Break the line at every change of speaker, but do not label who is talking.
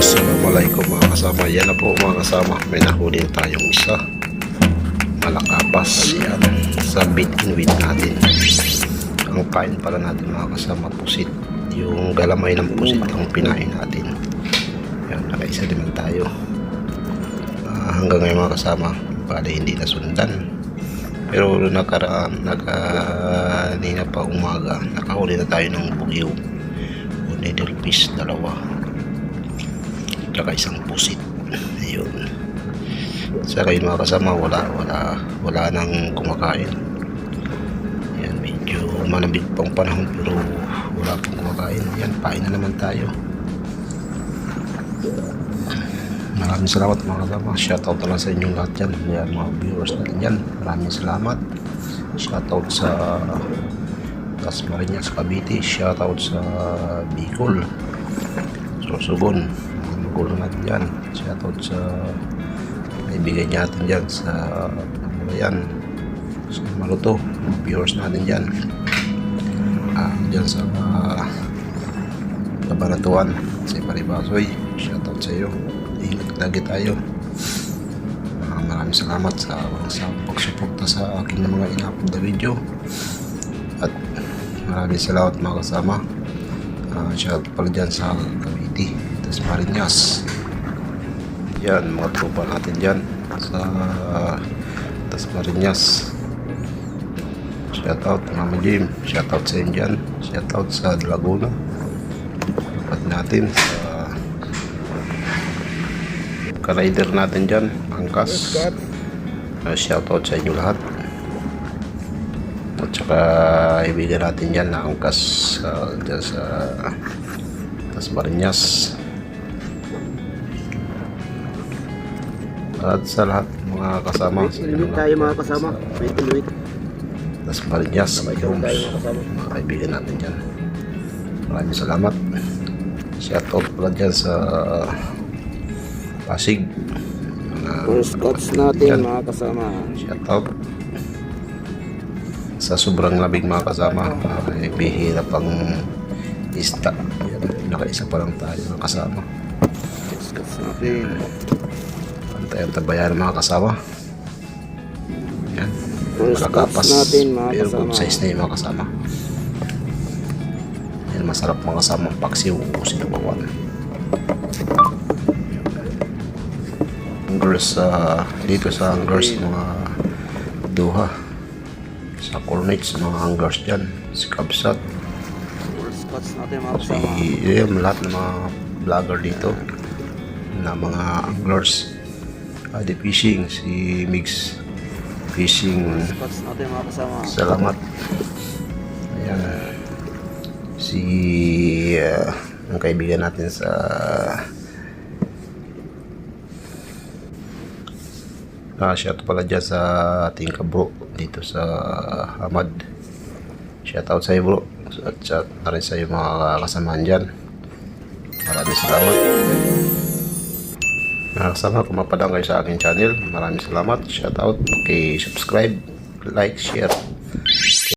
Assalamualaikum mga kasama. Yan na po mga kasama. May nahuli tayong isa. Malakapas. Yan. Sa bit and wheat natin. Ang kain pala natin mga kasama pusit. Yung galamay ng pusit ang pinain natin. Yan. Nakaisa naman tayo. Ah, hanggang ngayon mga kasama. Bali hindi nasundan. Pero nakaraan, nakanina pa umaga, nakahuli na tayo ng bugyo. O needlefish, dalawa tsaka isang pusit. Ayun. Sa kayo mga kasama wala wala wala nang kumakain. Yan medyo malamig pang panahon pero wala pang kumakain. Yan pain na naman tayo. Maraming salamat mga kasama. Shoutout na lang sa inyong lahat yan. Yan mga viewers natin yan. Maraming salamat. Shoutout sa Tasmariñas Cavite. Shoutout sa Bicol Sorsogon magulo natin dyan. Shoutout sa kaibigan natin dyan sa ano yan? Sa Maluto viewers natin dyan. Ah, dyan sa uh, Kabanatuan sa Paribasoy. Shoutout sa iyo. Ingat lagi tayo. Ah, maraming salamat sa, sa pagsuporta sa aking mga in-upload na video. At maraming salamat mga kasama. Uh, shout pala dyan sa Cavite tas Marinas yan mga tropa natin dyan sa tas Marinas shout out Mama Jim shout out sa inyo dyan shout out sa Laguna. At natin sa ka-rider natin dyan Angkas. Shout out sa inyo lahat at saka ibigan natin dyan na angkas uh, dyan sa Tas Marinas at sa lahat mga kasama sa inyo
Inuwi tayo mga kasama. Wait, wait.
Tas Marinas
tayo mga
kaibigan natin dyan maraming salamat shout out pala dyan sa Pasig mga
First cuts
dyan.
natin mga kasama.
Shout out sa sobrang labig mga kasama ay bihira pang ista yan, nakaisa pa lang tayo mga kasama
cuts natin.
Antayan tabayan mga kasama yan.
First
malakapas.
cuts natin mga
pero good size na yung mga kasama. Yan masarap mga kasama. Paksiw o sinubawan Anglers sa dito sa Anglers mga duha. Sa Cornets mga hangars dyan. Si Kabsat. Si yun, lahat ng mga vlogger dito. Na mga anglers Adi Fishing si Mix Fishing
First cuts natin mga kasama.
salamat ayan si uh, ang kaibigan natin sa Ah, shout pala dyan sa ating kabro dito sa Hamad. Shout out sa iyo bro. At shout na rin sa iyo mga kasamahan dyan. Maraming salamat. Mga kasama, kung mapadang kayo sa aking channel, maraming salamat. Shout out. Okay, subscribe, like, share.